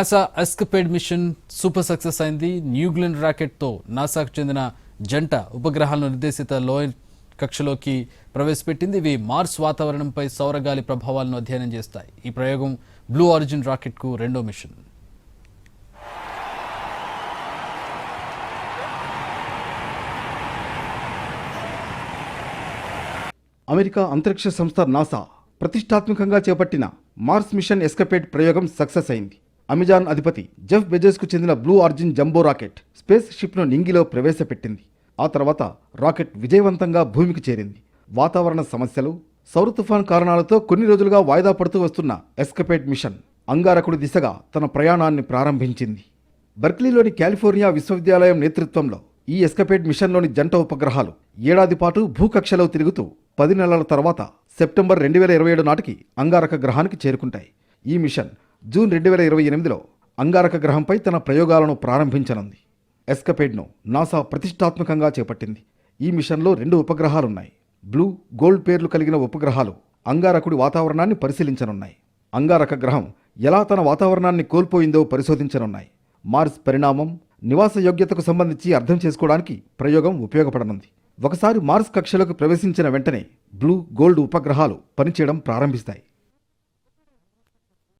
NASA escapade mission super success అయింది. New Glenn రాకెట్తో నాసాకు చెందిన జంట ఉపగ్రహాలను నిర్దేశిత లోయర్ కక్షలోకి ప్రవేశపెట్టింది. ఇవి మార్స్ వాతావరణంపై సౌరగాలి ప్రభావాలను అధ్యయనం చేస్తాయి. ఈ ప్రయోగం బ్లూ ఆరిజిన్ రాకెట్కు రెండో మిషన్ అమెరికా అంతరిక్ష సంస్థ నాసా ప్రతిష్టాత్మకంగా చేపట్టిన మార్స్ మిషన్ ఎస్కపేట్ ప్రయోగం సక్సెస్ అయింది. అమెజాన్ అధిపతి జెఫ్ బెజెస్కు చెందిన Blue Origin jumbo rocket space షిప్ను నింగిలో ప్రవేశపెట్టింది. ఆ తర్వాత రాకెట్ విజయవంతంగా భూమికి చేరింది. వాతావరణ సమస్యలు సౌర తుఫాన్ కారణాలతో కొన్ని రోజులుగా వాయిదా పడుతూ వస్తున్న ఎస్కపేట్ మిషన్ అంగారకుడి దిశగా తన ప్రయాణాన్ని ప్రారంభించింది. బర్క్లీలోని కాలిఫోర్నియా విశ్వవిద్యాలయం నేతృత్వంలో ఈ ఎస్కపేట్ మిషన్లోని జంట ఉపగ్రహాలు ఏడాది పాటు భూకక్షలో తిరుగుతూ పది నెలల తర్వాత సెప్టెంబర్ రెండు వేల ఇరవై ఏడు నాటికి అంగారక గ్రహానికి చేరుకుంటాయి. ఈ మిషన్ జూన్ రెండు వేల ఇరవై ఎనిమిదిలో అంగారక గ్రహంపై తన ప్రయోగాలను ప్రారంభించనుంది. ఎస్కపేడ్ను నాసా ప్రతిష్టాత్మకంగా చేపట్టింది. ఈ మిషన్లో రెండు ఉపగ్రహాలున్నాయి. బ్లూ గోల్డ్ పేర్లు కలిగిన ఉపగ్రహాలు అంగారకుడి వాతావరణాన్ని పరిశీలించనున్నాయి. అంగారక గ్రహం ఎలా తన వాతావరణాన్ని కోల్పోయిందో పరిశోధించనున్నాయి. మార్స్ పరిణామం నివాస యోగ్యతకు సంబంధించి అర్థం చేసుకోవడానికి ప్రయోగం ఉపయోగపడనుంది. ఒకసారి మార్స్ కక్షలకు ప్రవేశించిన వెంటనే బ్లూ గోల్డ్ ఉపగ్రహాలు పనిచేయడం ప్రారంభిస్తాయి.